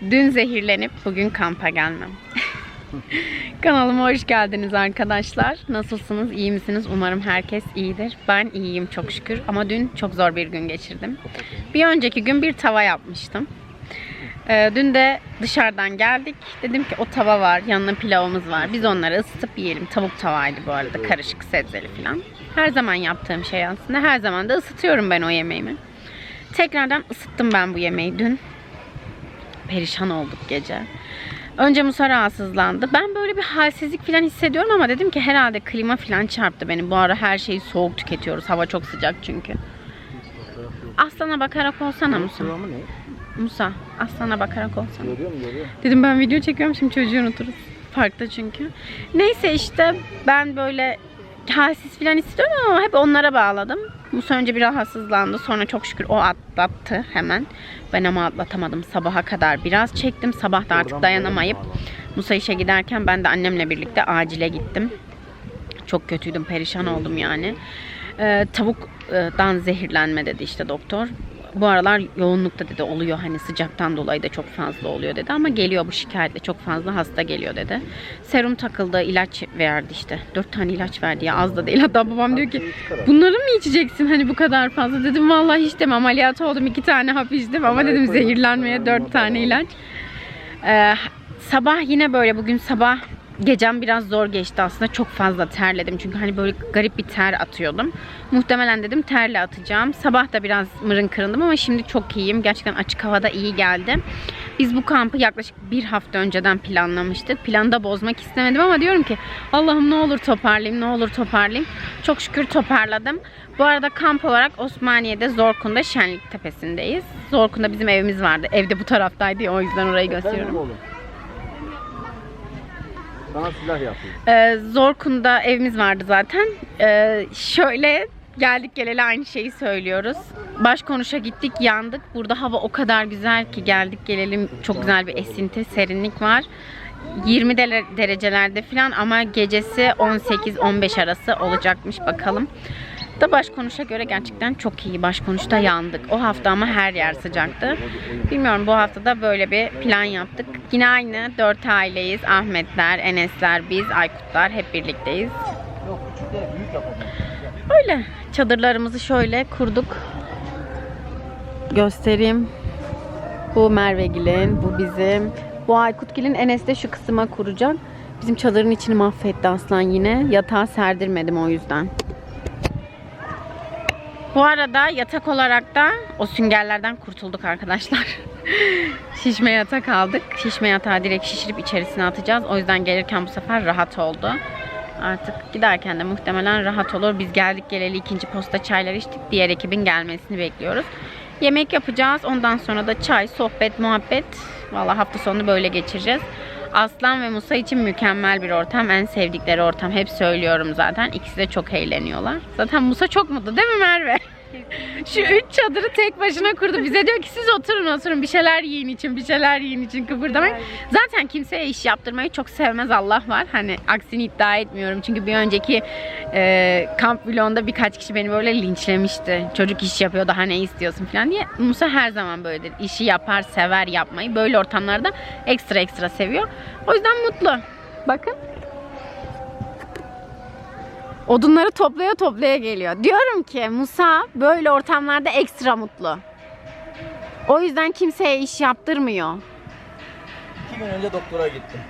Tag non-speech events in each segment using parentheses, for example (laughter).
Dün zehirlenip bugün kampa gelmem. (laughs) Kanalıma hoş geldiniz arkadaşlar. Nasılsınız? İyi misiniz? Umarım herkes iyidir. Ben iyiyim çok şükür. Ama dün çok zor bir gün geçirdim. Bir önceki gün bir tava yapmıştım. Ee, dün de dışarıdan geldik. Dedim ki o tava var, yanına pilavımız var. Biz onları ısıtıp yiyelim. Tavuk tavaydı bu arada. Karışık sebzeli falan. Her zaman yaptığım şey aslında. Her zaman da ısıtıyorum ben o yemeğimi. Tekrardan ısıttım ben bu yemeği dün. Perişan olduk gece. Önce Musa rahatsızlandı. Ben böyle bir halsizlik falan hissediyorum ama dedim ki herhalde klima falan çarptı beni. Bu ara her şeyi soğuk tüketiyoruz. Hava çok sıcak çünkü. Aslana bakarak olsana Musa. Musa, aslana bakarak olsana. Görüyor musun? Görüyor. Dedim ben video çekiyorum şimdi çocuğu unuturuz. Parkta çünkü. Neyse işte ben böyle halsiz falan istiyorum ama hep onlara bağladım. Musa önce bir rahatsızlandı. Sonra çok şükür o atlattı hemen. Ben ama atlatamadım. Sabaha kadar biraz çektim. Sabah da artık dayanamayıp Musa işe giderken ben de annemle birlikte acile gittim. Çok kötüydüm. Perişan oldum yani. Ee, tavuktan zehirlenme dedi işte doktor. Bu aralar yoğunlukta dedi oluyor hani sıcaktan dolayı da çok fazla oluyor dedi ama geliyor bu şikayetle çok fazla hasta geliyor dedi. Serum takıldı ilaç verdi işte. Dört tane ilaç verdi ya az da değil. Hatta babam diyor ki bunları mı içeceksin hani bu kadar fazla dedim vallahi hiç demem ameliyat oldum iki tane hap içtim ama dedim zehirlenmeye dört tane ilaç. Ee, sabah yine böyle bugün sabah gecem biraz zor geçti aslında. Çok fazla terledim. Çünkü hani böyle garip bir ter atıyordum. Muhtemelen dedim terle atacağım. Sabah da biraz mırın kırındım ama şimdi çok iyiyim. Gerçekten açık havada iyi geldi. Biz bu kampı yaklaşık bir hafta önceden planlamıştık. Planı da bozmak istemedim ama diyorum ki Allah'ım ne olur toparlayayım, ne olur toparlayayım. Çok şükür toparladım. Bu arada kamp olarak Osmaniye'de Zorkun'da Şenlik Tepesi'ndeyiz. Zorkun'da bizim evimiz vardı. Evde bu taraftaydı o yüzden orayı gösteriyorum. Sana silah yapayım. Ee, Zorkun'da evimiz vardı zaten. Ee, şöyle geldik geleli aynı şeyi söylüyoruz. Baş konuşa gittik yandık. Burada hava o kadar güzel ki geldik gelelim çok güzel bir esinti, serinlik var. 20 dere- derecelerde falan ama gecesi 18-15 arası olacakmış bakalım. Da başkonuşa göre gerçekten çok iyi. Başkonuşta yandık. O hafta ama her yer sıcaktı. Bilmiyorum bu hafta da böyle bir plan yaptık. Yine aynı dört aileyiz. Ahmetler, Enesler, biz, Aykutlar hep birlikteyiz. Öyle. Çadırlarımızı şöyle kurduk. Göstereyim. Bu Mervegil'in, bu bizim. Bu Aykutgil'in Enes de şu kısma kuracak. Bizim çadırın içini mahvetti aslan yine. Yatağı serdirmedim o yüzden. Bu arada yatak olarak da o süngerlerden kurtulduk arkadaşlar. (laughs) Şişme yatak aldık. Şişme yatağı direkt şişirip içerisine atacağız. O yüzden gelirken bu sefer rahat oldu. Artık giderken de muhtemelen rahat olur. Biz geldik geleli ikinci posta çaylar içtik. Diğer ekibin gelmesini bekliyoruz. Yemek yapacağız. Ondan sonra da çay, sohbet, muhabbet. Valla hafta sonunu böyle geçireceğiz. Aslan ve Musa için mükemmel bir ortam. En sevdikleri ortam. Hep söylüyorum zaten. İkisi de çok eğleniyorlar. Zaten Musa çok mutlu değil mi Merve? Şu üç çadırı tek başına kurdu. Bize diyor ki siz oturun oturun bir şeyler yiyin için bir şeyler yiyin için kıpırdamayın. Zaten kimseye iş yaptırmayı çok sevmez Allah var. Hani aksini iddia etmiyorum. Çünkü bir önceki e, kamp vlogunda birkaç kişi beni böyle linçlemişti. Çocuk iş yapıyor daha ne istiyorsun falan diye. Musa her zaman böyledir. İşi yapar, sever yapmayı. Böyle ortamlarda ekstra ekstra seviyor. O yüzden mutlu. Bakın. Odunları toplaya toplaya geliyor. Diyorum ki Musa böyle ortamlarda ekstra mutlu. O yüzden kimseye iş yaptırmıyor. İki gün önce doktora gittim.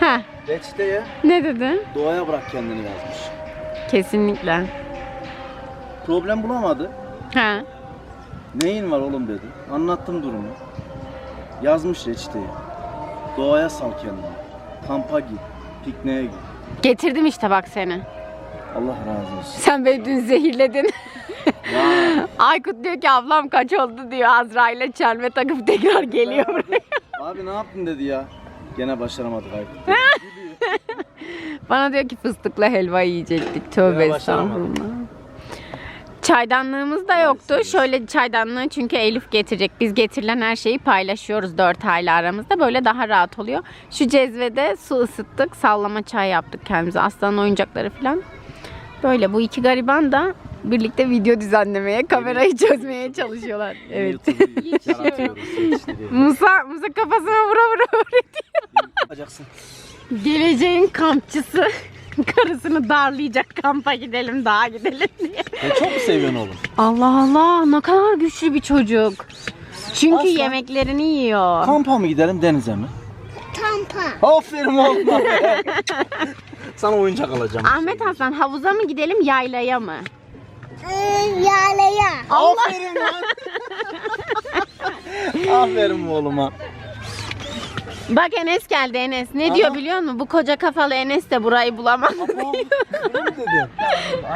Heh, Reçeteye ne dedi? doğaya bırak kendini yazmış. Kesinlikle. Problem bulamadı. Ha. Neyin var oğlum dedi. Anlattım durumu. Yazmış reçeteyi. Doğaya sal kendini. Kampa git. Pikniğe git. Getirdim işte bak seni. Allah razı olsun. Sen beni dün zehirledin. Ya, Aykut diyor ki ablam kaç oldu diyor. Azra ile çelme takıp tekrar geliyor buraya. abi ne yaptın dedi ya. Gene başaramadık Aykut. (laughs) Bana diyor ki fıstıklı helva yiyecektik. Tövbe Ya başaramadım. estağfurullah. Çaydanlığımız da yoktu. Şöyle çaydanlığı çünkü Elif getirecek. Biz getirilen her şeyi paylaşıyoruz dört aile aramızda. Böyle daha rahat oluyor. Şu cezvede su ısıttık. Sallama çay yaptık kendimize. Aslanın oyuncakları falan. Böyle bu iki gariban da birlikte video düzenlemeye, kamerayı çözmeye çalışıyorlar. Evet. (laughs) Musa, Musa kafasına vura vura öğretiyor. Yapacaksın. Geleceğin kampçısı (laughs) karısını darlayacak kampa gidelim daha gidelim diye. Ya çok mu seviyorsun oğlum? Allah Allah ne kadar güçlü bir çocuk. Çünkü Aslan. yemeklerini yiyor. Kampa mı gidelim denize mi? Kampa. Aferin oğlum. (laughs) Sana oyuncak alacağım. Ahmet Hasan havuza mı gidelim yaylaya mı? Ee, yağlaya. Aferin lan. (laughs) Aferin oğluma. Bak Enes geldi Enes. Ne diyor biliyor musun? Bu koca kafalı Enes de burayı bulamaz. (laughs)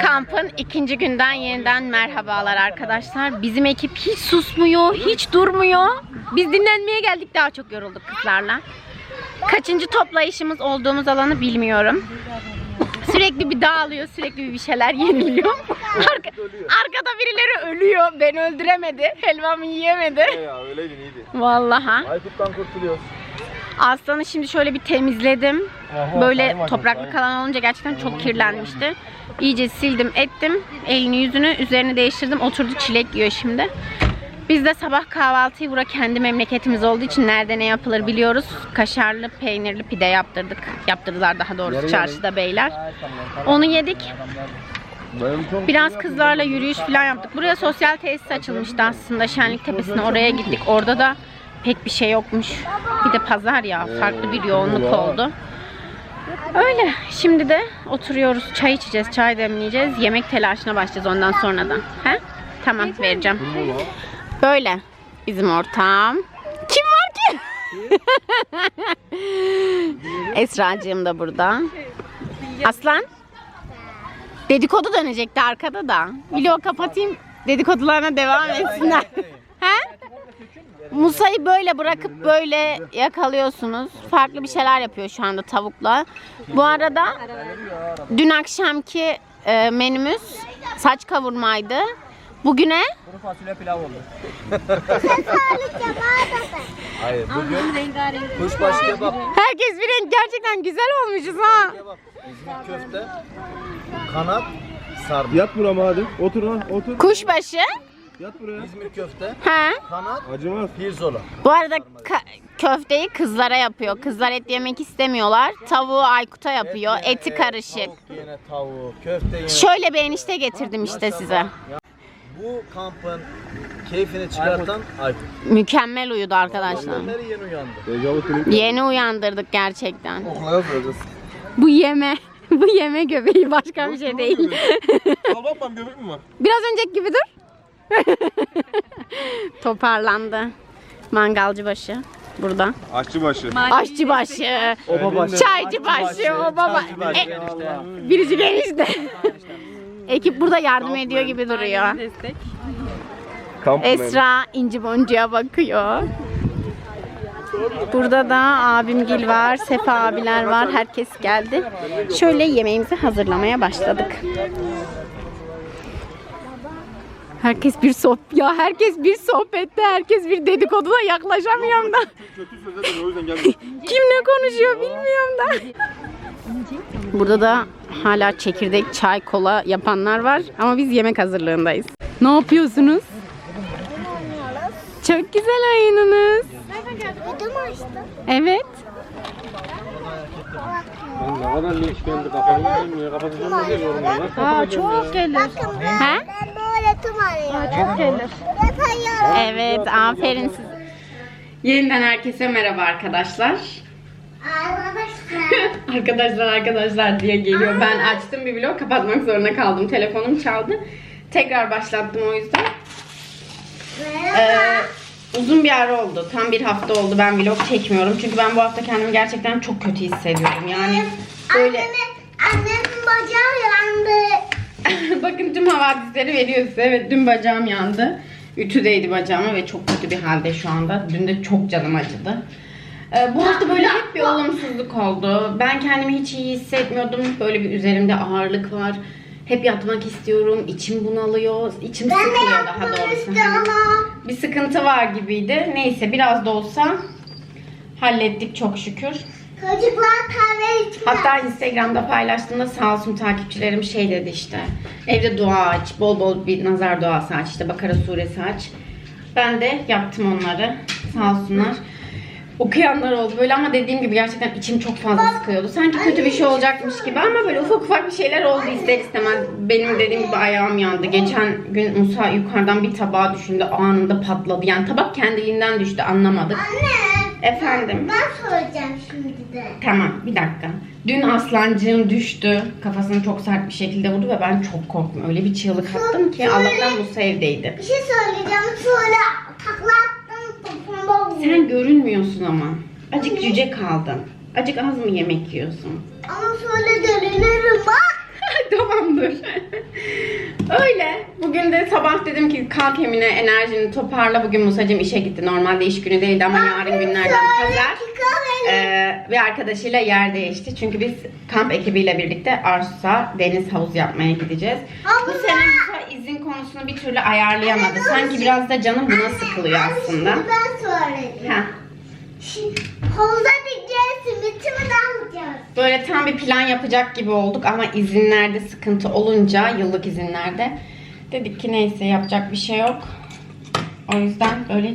Kampın ikinci günden yeniden merhabalar arkadaşlar. Bizim ekip hiç susmuyor, hiç durmuyor. Biz dinlenmeye geldik daha çok yorulduk kızlarla. Kaçıncı toplayışımız olduğumuz alanı bilmiyorum. Sürekli bir dağılıyor, sürekli bir şeyler yeniliyor. Arka- arkada birileri ölüyor. Beni öldüremedi. Helvamı yiyemedi. Ya öyleydin iyiydi. Vallahi. Aykut'tan kurtuluyoruz. Aslanı şimdi şöyle bir temizledim. Böyle topraklı kalan olunca gerçekten çok kirlenmişti. İyice sildim ettim. Elini yüzünü üzerini değiştirdim. Oturdu çilek yiyor şimdi. Biz de sabah kahvaltıyı bura kendi memleketimiz olduğu için nerede ne yapılır biliyoruz. Kaşarlı peynirli pide yaptırdık. Yaptırdılar daha doğrusu çarşıda beyler. Onu yedik. Biraz kızlarla yürüyüş falan yaptık. Buraya sosyal tesis açılmıştı aslında. Şenlik Tepesi'ne oraya gittik. Orada da pek bir şey yokmuş. Bir de pazar ya. Farklı bir yoğunluk oldu. Öyle. Şimdi de oturuyoruz. Çay içeceğiz. Çay demleyeceğiz. Yemek telaşına başlayacağız ondan sonra da. He? Tamam vereceğim. Böyle. Bizim ortam. Kim var ki? (laughs) Esra'cığım da burada. Aslan. Dedikodu dönecekti arkada da. Vlog kapatayım. Dedikodularına devam etsinler. (laughs) He? Musa'yı böyle bırakıp böyle yakalıyorsunuz. Farklı bir şeyler yapıyor şu anda tavukla. Bu arada dün akşamki e, menümüz saç kavurmaydı. Bugüne Hayır bugün kuşbaşı kebap, herkes bir renk gerçekten güzel olmuşuz ha. İzmir köfte, kanat, sarma. Yat burama hadi. Otur lan otur. Kuşbaşı. Yat buraya. İzmir köfte, He. kanat, Acımaz. pirzola. Bu arada ka- köfteyi kızlara yapıyor. Kızlar et yemek istemiyorlar. Tavuğu Aykut'a yapıyor. Eti karışık. Tavuk yine tavuk, köfte yine. Şöyle bir enişte getirdim işte size. Bu kampın keyfini çıkartan Aykut. Mükemmel uyudu arkadaşlar. Yeni uyandı. Dejavu trip. Yeni uyandırdık gerçekten. Bu yeme. (laughs) Bu yeme göbeği başka bir şey değil. (laughs) Al bak ben göbek mi var? Biraz önceki gibi dur. (laughs) Toparlandı. Mangalcı başı burada. Aşçı başı. Aşçı başı. Oba başı. Çaycı başı. O baba. Çaycı başı E, enişte. Ekip burada yardım ediyor gibi duruyor. Kamp Esra inci boncuğa bakıyor. Burada da abimgil var, Sefa abiler var. Herkes geldi. Şöyle yemeğimizi hazırlamaya başladık. Herkes bir sohbet ya herkes bir sohbette, herkes bir dedikoduda yaklaşamıyorum da. Kötü söz edin o yüzden geldim. (laughs) Kim ne konuşuyor bilmiyorum da. Burada da hala çekirdek, çay, kola yapanlar var ama biz yemek hazırlığındayız. Ne yapıyorsunuz? Çok güzel oyununuz. Evet. Ne. Aa çok gelir. Arıyorum. Çok gelir. Evet, aferin size. Yeniden herkese merhaba arkadaşlar. Arkadaşlar. arkadaşlar diye geliyor. Ben açtım bir vlog kapatmak zorunda kaldım. Telefonum çaldı. Tekrar başlattım o yüzden. Ee, uzun bir ara oldu. Tam bir hafta oldu ben vlog çekmiyorum. Çünkü ben bu hafta kendimi gerçekten çok kötü hissediyorum. Yani böyle annemin bacağı yandı. (laughs) bakın tüm havadisleri veriyor size. Evet dün bacağım yandı. Ütüdeydi bacağıma ve çok kötü bir halde şu anda. Dün de çok canım acıdı. Ee, bu hafta böyle hep bir olumsuzluk oldu. Ben kendimi hiç iyi hissetmiyordum. Böyle bir üzerimde ağırlık var. Hep yatmak istiyorum. İçim bunalıyor. İçim Ben sıkılıyor daha doğrusu. Hani bir sıkıntı var gibiydi. Neyse biraz da olsa hallettik çok şükür. Çocuklar kahve içmiyor. Hatta Instagram'da paylaştığımda sağ olsun takipçilerim şey dedi işte. Evde dua aç, bol bol bir nazar duası aç, işte Bakara suresi aç. Ben de yaptım onları. Sağ olsunlar. Okuyanlar oldu böyle ama dediğim gibi gerçekten içim çok fazla sıkıyordu. Sanki kötü bir şey olacakmış gibi ama böyle ufak ufak bir şeyler oldu ister istemez. Benim dediğim gibi ayağım yandı. Geçen gün Musa yukarıdan bir tabağa düşündü anında patladı. Yani tabak kendiliğinden düştü anlamadık. Anne. Efendim. Ben soracağım şimdi de. Tamam bir dakika. Dün aslancığım düştü. Kafasını çok sert bir şekilde vurdu ve ben çok korktum. Öyle bir çığlık attım ki Allah'tan Musa evdeydi. Bir şey söyleyeceğim. Sonra takla. Sen görünmüyorsun ama. Acık cüce kaldın. Acık az mı yemek yiyorsun? Ama sonra dönülürüm bak. (laughs) Tamamdır. Öyle. Bugün de sabah dedim ki kalk Emine enerjini toparla. Bugün Musacığım işe gitti. Normalde iş günü değildi ama yarın günlerden pazar. Ee, bir arkadaşıyla yer değişti. Çünkü biz kamp ekibiyle birlikte Ars'a deniz havuz yapmaya gideceğiz. Bu sene Musa izin konusunu bir türlü ayarlayamadı. Sanki biraz da canım buna sıkılıyor aslında. Ben söyleyeyim. Heh. Şimdi Havuza gideceğiz. Simitimi de alacağız. Böyle tam bir plan yapacak gibi olduk ama izinlerde sıkıntı olunca yıllık izinlerde dedik ki neyse yapacak bir şey yok. O yüzden böyle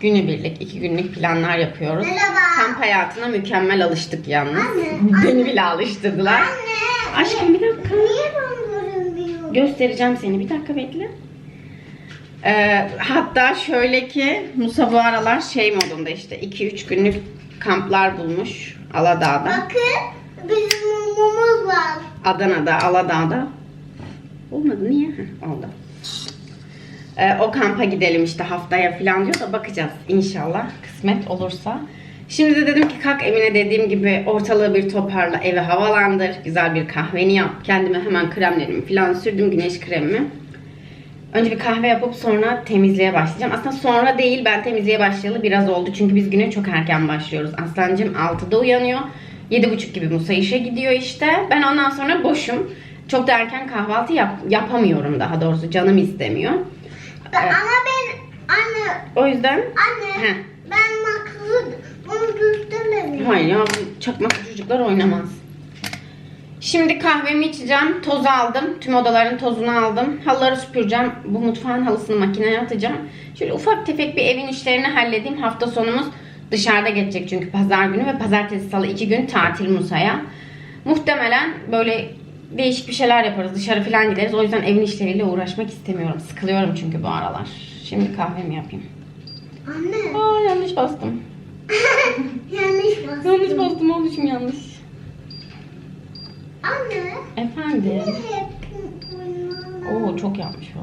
günübirlik, iki günlük planlar yapıyoruz. Merhaba. Kamp hayatına mükemmel alıştık yalnız. Anne, Beni bile alıştırdılar. Anne. Aşkım bir dakika. Niye görünmüyorum? Göstereceğim seni. Bir dakika bekle. Ee, hatta şöyle ki Musa bu aralar şey modunda işte 2-3 günlük kamplar bulmuş Aladağ'da. Bakın bizim mumumuz var. Adana'da, Aladağ'da. Olmadı niye? Heh, oldu. Ee, o kampa gidelim işte haftaya falan diyor da bakacağız inşallah kısmet olursa. Şimdi de dedim ki kalk Emine dediğim gibi ortalığı bir toparla, evi havalandır, güzel bir kahveni yap. Kendime hemen kremlerimi falan sürdüm, güneş kremimi. Önce bir kahve yapıp sonra temizliğe başlayacağım. Aslında sonra değil ben temizliğe başlayalı biraz oldu. Çünkü biz güne çok erken başlıyoruz. Aslancığım 6'da uyanıyor. 7.30 gibi Musa işe gidiyor işte. Ben ondan sonra boşum. Çok da erken kahvaltı yap- yapamıyorum daha doğrusu. Canım istemiyor. Ben- Evet. Ama ben anne O yüzden anne Heh. ben gösteremiyorum. hayır ya çakmak çocuklar oynamaz. Şimdi kahvemi içeceğim. Toz aldım. Tüm odaların tozunu aldım. Halıları süpüreceğim. Bu mutfağın halısını makineye atacağım. Şöyle ufak tefek bir evin işlerini halledeyim. Hafta sonumuz dışarıda geçecek çünkü pazar günü ve pazartesi salı iki gün tatil Musa'ya. Muhtemelen böyle değişik bir şeyler yaparız. Dışarı falan gideriz. O yüzden evin işleriyle uğraşmak istemiyorum. Sıkılıyorum çünkü bu aralar. Şimdi kahvemi yapayım. Anne Aa yanlış bastım. (laughs) yanlış bastım. Yanlış bastım olmuşum yanlış. Anne Efendim. Oo çok yapmış o.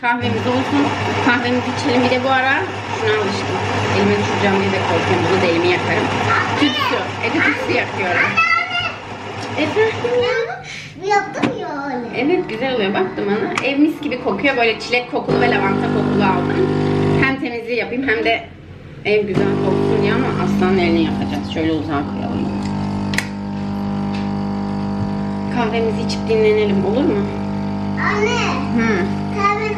Kahvemiz olsun. Kahvemizi içelim. Bir de bu ara şuna alıştım. Elime düşüreceğim diye de korkuyorum. Bunu da elimi yakarım. Tütsü. Evde tütsü yakıyorum. Efendim. Ben yaptım ya öyle. Evet güzel oluyor. Baktım ana. Ev mis gibi kokuyor. Böyle çilek kokulu ve lavanta kokulu aldım. Hem temizliği yapayım hem de ev güzel koksun diye ama aslanın elini yakacağız. Şöyle uzağa koyalım. Kahvemizi içip dinlenelim olur mu? Anne Hı. kahve,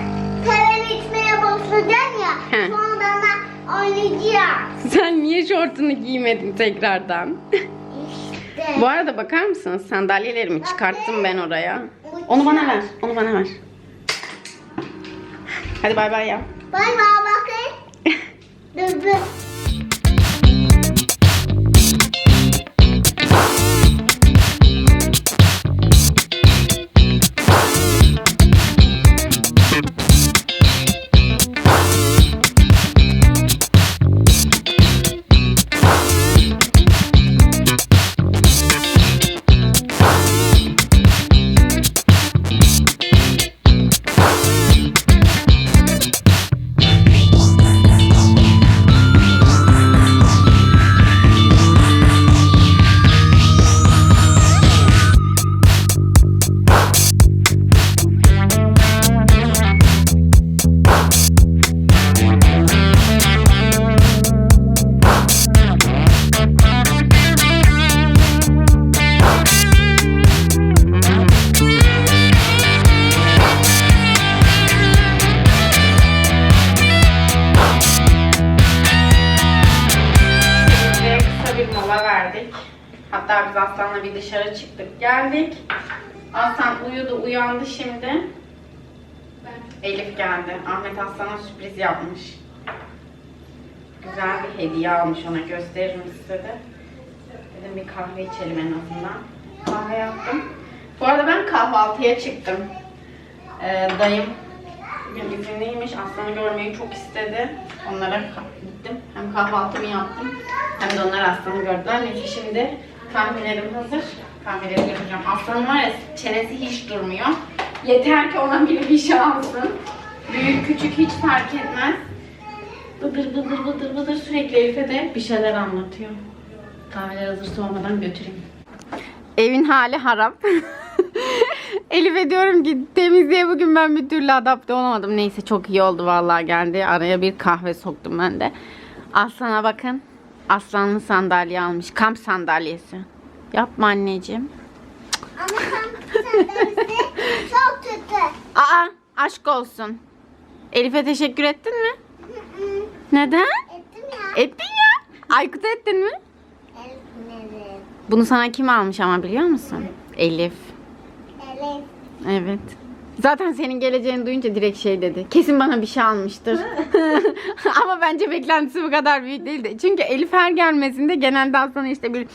kahveni içmeye başlayacaksın ya. He. Sonra da oynayacağız. Sen niye şortunu giymedin tekrardan? İşte. Bu arada bakar mısınız sandalyelerimi çıkarttım ben oraya. Onu bana ver. Onu bana ver. Hadi bay bay ya. Bay bay. Dur dur. mola Hatta biz Aslan'la bir dışarı çıktık geldik. Aslan uyudu uyandı şimdi. Elif geldi. Ahmet Aslan'a sürpriz yapmış. Güzel bir hediye almış ona gösteririm size de. Dedim bir kahve içelim en azından. Kahve yaptım. Bu arada ben kahvaltıya çıktım. Ee, dayım bugün izinliymiş. Aslan'ı görmeyi çok istedi. Onlara gittim. Hem kahvaltımı yaptım. Hem de onlar Aslan'ı gördüler. Neyse şimdi kahvelerim hazır. Kahveleri yapacağım. Aslan'ın var ya çenesi hiç durmuyor. Yeter ki ona biri bir şey alsın. Büyük küçük hiç fark etmez. Bıdır bıdır bıdır bıdır sürekli Elif'e de bir şeyler anlatıyor. Kahveler hazır soğumadan götüreyim. Evin hali harap. (laughs) Elif'e diyorum ki temizliğe bugün ben bir türlü adapte olamadım. Neyse çok iyi oldu vallahi geldi. Araya bir kahve soktum ben de. Aslan'a bakın. Aslanlı sandalye almış. Kamp sandalyesi. Yapma anneciğim. Ama sen sandalyesi çok kötü. Aa aşk olsun. Elif'e teşekkür ettin mi? Neden? Ettim ya. Ettin ya. Aykut'a ettin mi? Elif nereye? Bunu sana kim almış ama biliyor musun? Elif. Elif. Evet. Zaten senin geleceğini duyunca direkt şey dedi. Kesin bana bir şey almıştır. (laughs) (laughs) Ama bence beklentisi bu kadar büyük değildi. Çünkü Elif her gelmesinde genelde aslında işte bir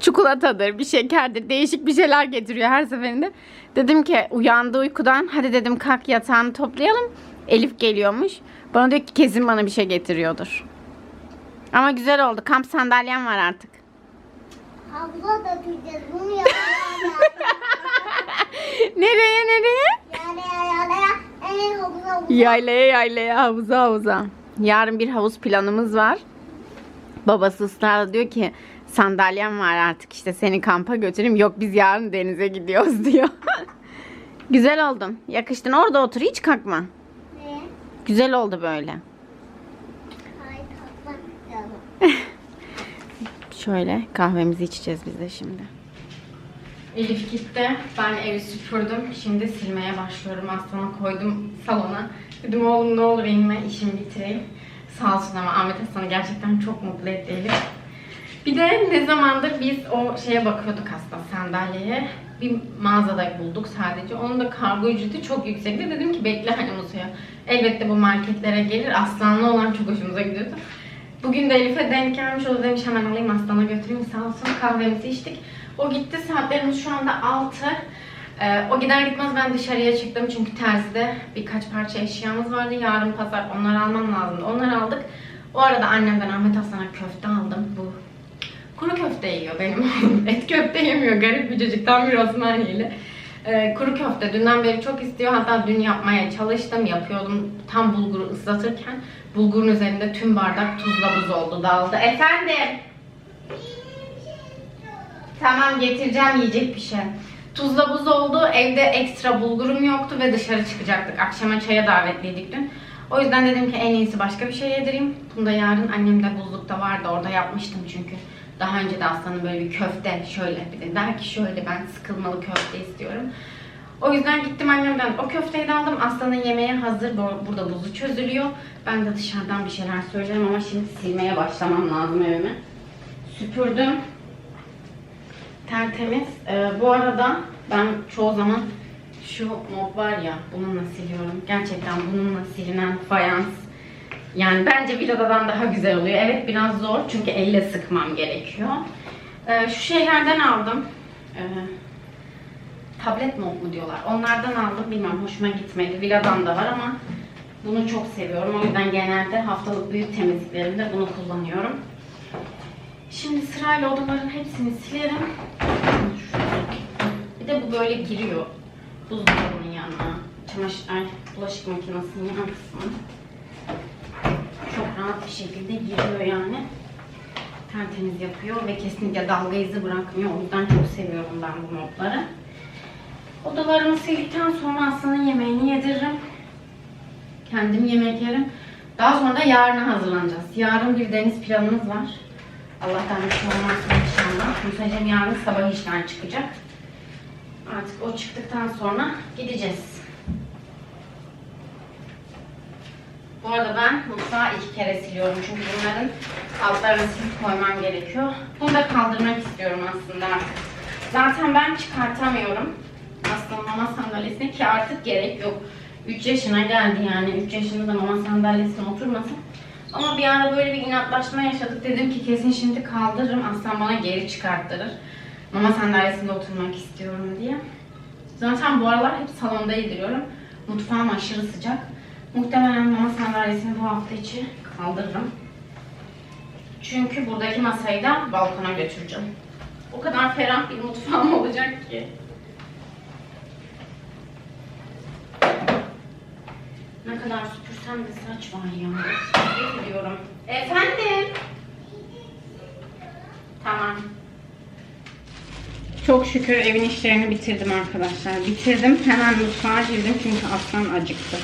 çikolatadır, bir şekerdir, değişik bir şeyler getiriyor her seferinde. Dedim ki uyandı uykudan. Hadi dedim kalk yatağını toplayalım. Elif geliyormuş. Bana diyor ki kesin bana bir şey getiriyordur. Ama güzel oldu. Kamp sandalyem var artık. Havlu da diyeceğiz. Bunu (laughs) yapalım. Nereye nereye? Yaylaya yaylaya havuza havuza. Yarın bir havuz planımız var. Babası ısrarla diyor ki sandalyem var artık işte seni kampa götüreyim. Yok biz yarın denize gidiyoruz (laughs) diyor. Güzel oldun. Yakıştın. Orada otur hiç kalkma. Ne? Güzel oldu böyle. (laughs) Şöyle kahvemizi içeceğiz biz de şimdi. Elif gitti. Ben evi süpürdüm. Şimdi silmeye başlıyorum. Aslanı koydum salona. Dedim oğlum ne olur inme işimi bitireyim. Sağ olsun ama Ahmet Hasan'ı gerçekten çok mutlu etti Elif. Bir de ne zamandır biz o şeye bakıyorduk aslında sandalyeye. Bir mağazada bulduk sadece. Onun da kargo ücreti çok yüksekti. Dedim ki bekle hani Musa'ya. Elbette bu marketlere gelir. Aslanlı olan çok hoşumuza gidiyordu. Bugün de Elif'e denk gelmiş. O da demiş hemen alayım Aslan'a götüreyim. Sağ olsun kahvemizi içtik. O gitti. Saatlerimiz şu anda 6. Ee, o gider gitmez ben dışarıya çıktım. Çünkü terzide birkaç parça eşyamız vardı. Yarın pazar onları almam lazımdı. Onları aldık. O arada annemden Ahmet Hasan'a köfte aldım. Bu kuru köfte yiyor benim oğlum. (laughs) Et köfte yemiyor. Garip bir çocuk. Tam bir Osmaniyeli. Ee, kuru köfte dünden beri çok istiyor. Hatta dün yapmaya çalıştım. Yapıyordum tam bulguru ıslatırken. Bulgurun üzerinde tüm bardak tuzla buz oldu. Dağıldı. Efendim? Tamam getireceğim yiyecek bir şey. Tuzla buz oldu. Evde ekstra bulgurum yoktu ve dışarı çıkacaktık. Akşama çaya davetliydik dün. O yüzden dedim ki en iyisi başka bir şey yedireyim. Bunu da yarın annem de buzlukta vardı. Orada yapmıştım çünkü. Daha önce de Aslan'ın böyle bir köfte şöyle bir de der ki şöyle ben sıkılmalı köfte istiyorum. O yüzden gittim annemden o köfteyi de aldım. Aslan'ın yemeği hazır. Bu- Burada buzu çözülüyor. Ben de dışarıdan bir şeyler söyleyeceğim ama şimdi silmeye başlamam lazım evimi. Süpürdüm. Tertemiz. Ee, bu arada ben çoğu zaman şu mop var ya bununla siliyorum. Gerçekten bununla silinen fayans. Yani bence villadan daha güzel oluyor. Evet biraz zor çünkü elle sıkmam gerekiyor. Ee, şu şeylerden aldım. Ee, tablet mop mu diyorlar. Onlardan aldım. Bilmem hoşuma gitmedi. Villadan da var ama bunu çok seviyorum. O yüzden genelde haftalık büyük temizliklerimde bunu kullanıyorum. Şimdi sırayla odaların hepsini silerim. Bir de bu böyle giriyor. Buzdolabının yanına. Çamaşır, ay, bulaşık makinesinin yan kısmı. Çok rahat bir şekilde giriyor yani. Tertemiz yapıyor ve kesinlikle dalga izi bırakmıyor. O yüzden çok seviyorum ben bu modları. Odalarımı sildikten sonra Aslı'nın yemeğini yediririm. Kendim yemek yerim. Daha sonra da yarına hazırlanacağız. Yarın bir deniz planımız var. Allah'tan bir şey olmaz inşallah. Musa'cığım yarın sabah işten çıkacak. Artık o çıktıktan sonra gideceğiz. Bu arada ben mutfağı iki kere siliyorum çünkü bunların altlarını silip koymam gerekiyor. Bunu da kaldırmak istiyorum aslında. Zaten ben çıkartamıyorum aslında mama sandalyesine ki artık gerek yok. 3 yaşına geldi yani 3 yaşında da mama sandalyesine oturmasın. Ama bir ara böyle bir inatlaşma yaşadık. Dedim ki kesin şimdi kaldırırım. Aslan bana geri çıkarttırır. Mama sandalyesinde oturmak istiyorum diye. Zaten bu aralar hep salonda yediriyorum. Mutfağım aşırı sıcak. Muhtemelen mama sandalyesini bu hafta içi kaldırırım. Çünkü buradaki masayı da balkona götüreceğim. O kadar ferah bir mutfağım (laughs) olacak ki. Ne kadar süpürsem de saç var ya. Ne diyorum. Efendim? Tamam. Çok şükür evin işlerini bitirdim arkadaşlar. Bitirdim. Hemen mutfağa girdim çünkü aslan acıktı.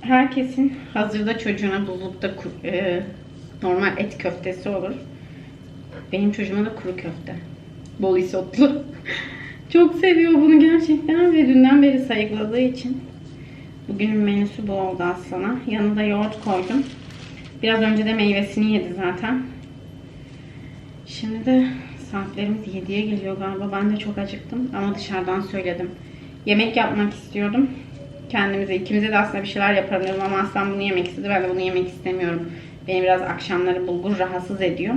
Herkesin hazırda çocuğuna buzlukta e, normal et köftesi olur. Benim çocuğuma da kuru köfte. Bol isotlu. (laughs) Çok seviyor bunu gerçekten ve dünden beri sayıkladığı için. Bugünün menüsü bu oldu aslana. Yanına da yoğurt koydum. Biraz önce de meyvesini yedi zaten. Şimdi de saatlerimiz 7'ye geliyor galiba. Ben de çok acıktım ama dışarıdan söyledim. Yemek yapmak istiyordum. Kendimize, ikimize de aslında bir şeyler yaparım ama Aslan bunu yemek istedi. Ben de bunu yemek istemiyorum. Beni biraz akşamları bulgur rahatsız ediyor.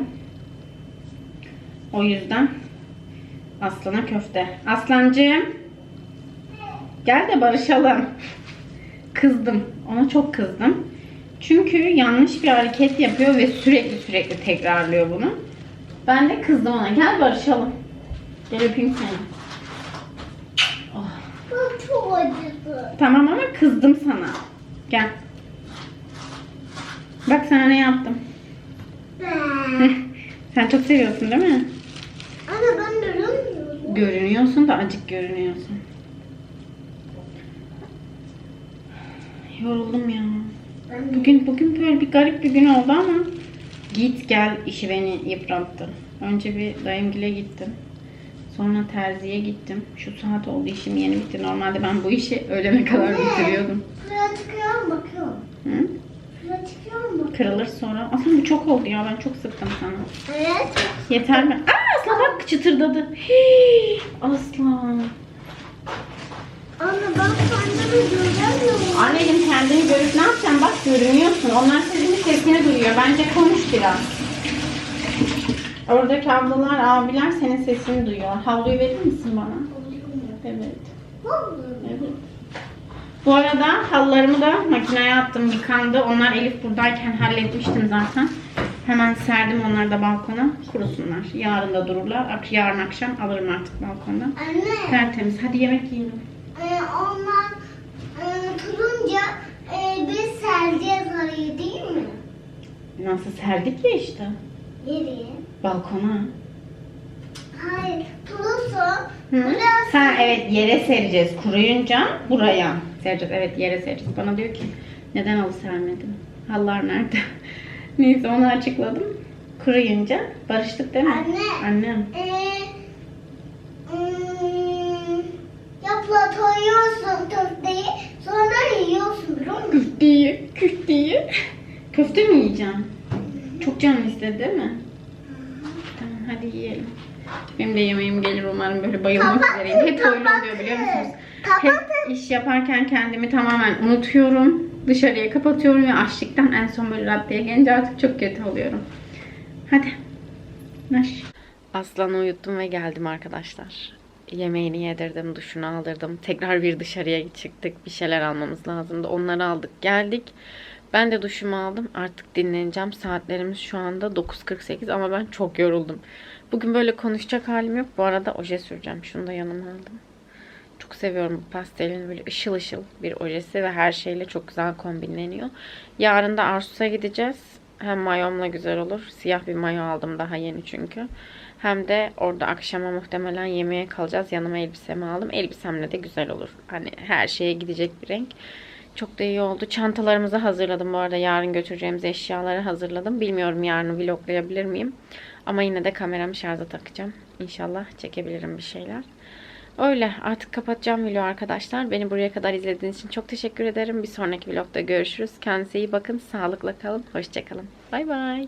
O yüzden Aslan'a köfte. Aslancığım. Gel de barışalım. Kızdım. Ona çok kızdım. Çünkü yanlış bir hareket yapıyor ve sürekli sürekli tekrarlıyor bunu. Ben de kızdım ona. Gel barışalım. Gel öpeyim seni. Oh. Bu çok acıdı. Tamam ama kızdım sana. Gel. Bak sana ne yaptım. (laughs) Sen çok seviyorsun değil mi? Anne ben göremiyorum. Görünüyorsun da acık görünüyorsun. Yoruldum ya. Bugün bugün böyle bir garip bir gün oldu ama git gel işi beni yıprattı. Önce bir dayımgile gittim. Sonra terziye gittim. Şu saat oldu işim yeni bitti. Normalde ben bu işi öğlene kadar bitiriyordum. Fırına çıkıyor mu bakıyorum. Hı? Mu bakıyorum. Kırılır sonra. Aslında bu çok oldu ya. Ben çok sıktım sana. Evet. Yeter mi? Aa Aslan bak çıtırdadı. Hii, Aslan. Anne ben kendimi göremiyorum. Anneciğim kendini görüp ne yapacaksın? Bak görünüyorsun. Onlar senin sesini duyuyor. Bence konuş biraz. Oradaki ablalar, abiler senin sesini duyuyor. Havluyu verir misin bana? Evet. Evet. Bu arada halılarımı da makineye attım, yıkandı. Onlar Elif buradayken halletmiştim zaten. Hemen serdim onları da balkona. Kurusunlar. Yarın da dururlar. Yarın akşam alırım artık balkondan. Anne. Tertemiz. Hadi yemek yiyelim. E, onlar e, turunca e, biz sereceğiz orayı değil mi? Nasıl serdik ya işte. Nereye? Balkona. Hayır. Turuncu. Hı? Biraz Sen evet yere sereceğiz. Kuruyunca buraya sereceğiz. Evet yere sereceğiz. Bana diyor ki neden halı sermedin? Halılar nerede? (laughs) Neyse onu açıkladım. Kuruyunca barıştık değil mi? Anne. Annem. e, yapla koyuyorsun köfteyi sonra yiyorsun biliyor musun? Köfteyi, köfteyi. Köfte mi yiyeceğim? Çok canım istedi değil mi? Tamam hadi yiyelim. Benim de yemeğim gelir umarım böyle bayılmak Kapatın, üzereyim. Hep öyle oluyor biliyor musunuz? Hep iş yaparken kendimi tamamen unutuyorum. Dışarıya kapatıyorum ve açlıktan en son böyle raddeye gelince artık çok kötü oluyorum. Hadi. Naş. Aslan'ı uyuttum ve geldim arkadaşlar. Yemeğini yedirdim, duşunu aldırdım. Tekrar bir dışarıya çıktık. Bir şeyler almamız lazımdı. Onları aldık, geldik. Ben de duşumu aldım. Artık dinleneceğim. Saatlerimiz şu anda 9.48 ama ben çok yoruldum. Bugün böyle konuşacak halim yok. Bu arada oje süreceğim. Şunu da yanıma aldım. Çok seviyorum bu pastelin böyle ışıl ışıl bir ojesi ve her şeyle çok güzel kombinleniyor. Yarın da Arsus'a gideceğiz. Hem mayomla güzel olur. Siyah bir mayo aldım daha yeni çünkü. Hem de orada akşama muhtemelen yemeğe kalacağız. Yanıma elbisemi aldım. Elbisemle de güzel olur. Hani her şeye gidecek bir renk. Çok da iyi oldu. Çantalarımızı hazırladım bu arada. Yarın götüreceğimiz eşyaları hazırladım. Bilmiyorum yarın vloglayabilir miyim. Ama yine de kameramı şarja takacağım. İnşallah çekebilirim bir şeyler. Öyle artık kapatacağım vlogu arkadaşlar. Beni buraya kadar izlediğiniz için çok teşekkür ederim. Bir sonraki vlogda görüşürüz. Kendinize iyi bakın. Sağlıkla kalın. Hoşçakalın. Bay bay.